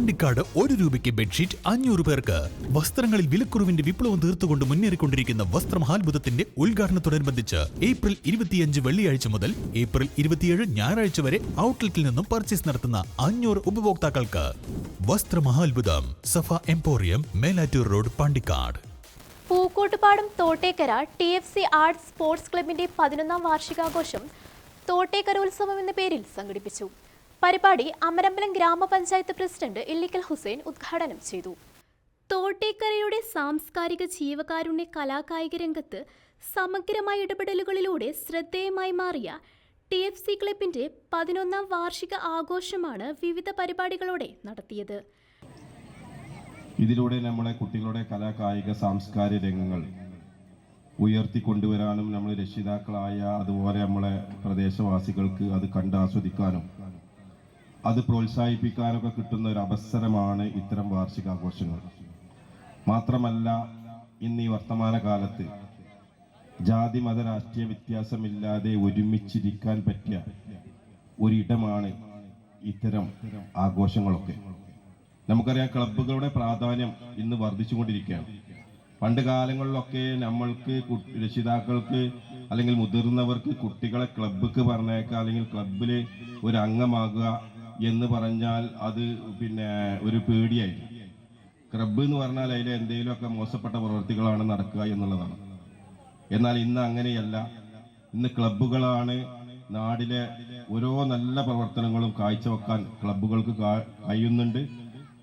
പാണ്ടിക്കാട് ഒരു രൂപയ്ക്ക് ബെഡ്ഷീറ്റ് അഞ്ഞൂറ് പേർക്ക്. വസ്ത്രങ്ങളിൽ വിലക്കുറവിന്റെ വിപ്ലവം തീർത്തുകൊണ്ട് മുന്നേറിക്കൊണ്ടിരിക്കുന്ന വസ്ത്രമഹാത്ഭുതത്തിന്റെ ഉദ്ഘാടനത്തോടനുബന്ധിച്ച് ഏപ്രിൽ ഇരുപത്തിയഞ്ച് വെള്ളിയാഴ്ച മുതൽ ഏപ്രിൽ ഇരുപത്തിയേഴ് ഞായറാഴ്ച വരെ ഔട്ട്ലെറ്റിൽ നിന്നും പർച്ചേസ് നടത്തുന്ന അഞ്ഞൂറ് ഉപഭോക്താക്കൾക്ക്. വസ്ത്രമഹാത്ഭുതം Safa emporium Melattur road Pandikkad. Pookkottupadam Thottekkara T F C arts sports ക്ലബിന്റെ പതിനൊന്നാം വാർഷികാഘോഷം തോട്ടേക്കര ഉത്സവം എന്ന പേരിൽ സംഘടിപ്പിച്ചു. പരിപാടി അമരമ്പലം ഗ്രാമപഞ്ചായത്ത് പ്രസിഡന്റ് ഇല്ലിക്കൽ ഹുസൈൻ ഉദ്ഘാടനം ചെയ്തു. തോട്ടേക്കരയുടെ സാംസ്കാരിക ജീവകാരുണ്യ കലാകായിക രംഗത്ത് സമഗ്രമായ ഇടപെടലുകളിലൂടെ ശ്രദ്ധേയമായി മാറിയ ടി എഫ് സി ക്ലബിന്റെ പതിനൊന്നാം വാർഷിക ആഘോഷമാണ് വിവിധ പരിപാടികളോടെ നടത്തിയത്. ഇതിലൂടെ നമ്മുടെ കുട്ടികളുടെ കലാകായിക സാംസ്കാരിക രംഗങ്ങൾ ഉയർത്തിക്കൊണ്ടുവരാനും നമ്മൾ രക്ഷിതാക്കളായ അതുപോലെ നമ്മളെ പ്രദേശവാസികൾക്ക് അത് കണ്ട് ആസ്വദിക്കാനും അത് പ്രോത്സാഹിപ്പിക്കാനൊക്കെ കിട്ടുന്ന ഒരു അവസരമാണ് ഇത്തരം വാർഷികാഘോഷങ്ങൾ. മാത്രമല്ല ഇന്ന് ഈ വർത്തമാന കാലത്ത് ജാതി മത രാഷ്ട്രീയ വ്യത്യാസമില്ലാതെ ഒരുമിച്ചിരിക്കാൻ പറ്റിയ ഒരിടമാണ് ഇത്തരം ആഘോഷങ്ങളൊക്കെ. നമുക്കറിയാം ക്ലബ്ബുകളുടെ പ്രാധാന്യം ഇന്ന് വർദ്ധിച്ചുകൊണ്ടിരിക്കുകയാണ്. പണ്ട് കാലങ്ങളിലൊക്കെ നമ്മൾക്ക് രക്ഷിതാക്കൾക്ക് അല്ലെങ്കിൽ മുതിർന്നവർക്ക് കുട്ടികളെ ക്ലബ്ബിക്ക് പറഞ്ഞേക്കുക അല്ലെങ്കിൽ ക്ലബിൽ ഒരു അംഗമാകുക എന്ന് പറഞ്ഞാൽ അത് പിന്നെ ഒരു പേടിയായിരിക്കും. ക്ലബ്ബ് എന്ന് പറഞ്ഞാൽ അതിൽ എന്തെങ്കിലുമൊക്കെ മോശപ്പെട്ട പ്രവർത്തികളാണ് നടക്കുക എന്നുള്ളതാണ്. എന്നാൽ ഇന്ന് അങ്ങനെയല്ല. ഇന്ന് ക്ലബ്ബുകളാണ് നാടിലെ ഓരോ നല്ല പ്രവർത്തനങ്ങളും കാഴ്ചവെക്കാൻ ക്ലബ്ബുകൾക്ക് കഴിയുന്നുണ്ട്.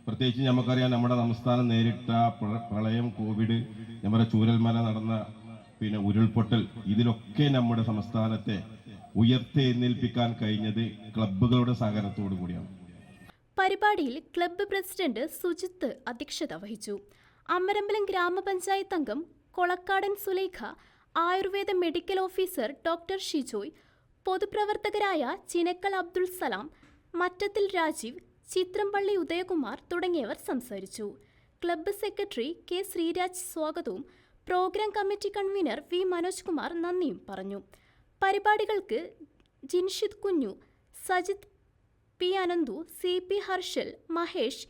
പ്രത്യേകിച്ച് നമുക്കറിയാം നമ്മുടെ സംസ്ഥാനം നേരിട്ട പ്ര- പ്രളയം കോവിഡ് നമ്മുടെ ചൂരൽമല നടന്ന പിന്നെ ഉരുൾപൊട്ടൽ ഇതിലൊക്കെ നമ്മുടെ സംസ്ഥാനത്തെ ഉയർത്തെഴുന്നേൽപ്പിക്കാൻ കഴിഞ്ഞത് ക്ലബ്ബുകളുടെ സഹകരണത്തോടു കൂടിയാണ്. പരിപാടിയിൽ ക്ലബ്ബ് പ്രസിഡന്റ് സുജിത്ത് അധ്യക്ഷത വഹിച്ചു. അമരമ്പലം ഗ്രാമപഞ്ചായത്ത് അംഗം Kolakkadan Sulekha Ayurveda medical officer doctor Shijoy പൊതുപ്രവർത്തകരായ Chinakkal Abdul Salam Mattathil Rajeev Chithrampalli Udayakumar തുടങ്ങിയവർ സംസാരിച്ചു. ക്ലബ്ബ് സെക്രട്ടറി കെ ശ്രീരാജ് സ്വാഗതവും program committee convener V Manoj Kumar നന്ദിയും പറഞ്ഞു. പരിപാടികൾക്ക് Jinshid Kunju Sajith P Ananthu C P Harshal Mahesh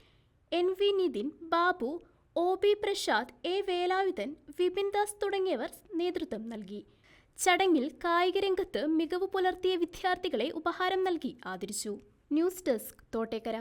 N V Nithin Babu O B Prasad A Velayudhan Vipin Das തുടങ്ങിയവർ നേതൃത്വം നൽകി. ചടങ്ങിൽ കായികരംഗത്ത് മികവ് പുലർത്തിയ വിദ്യാർത്ഥികളെ ഉപഹാരം നൽകി ആദരിച്ചു. News desk Thottekkara.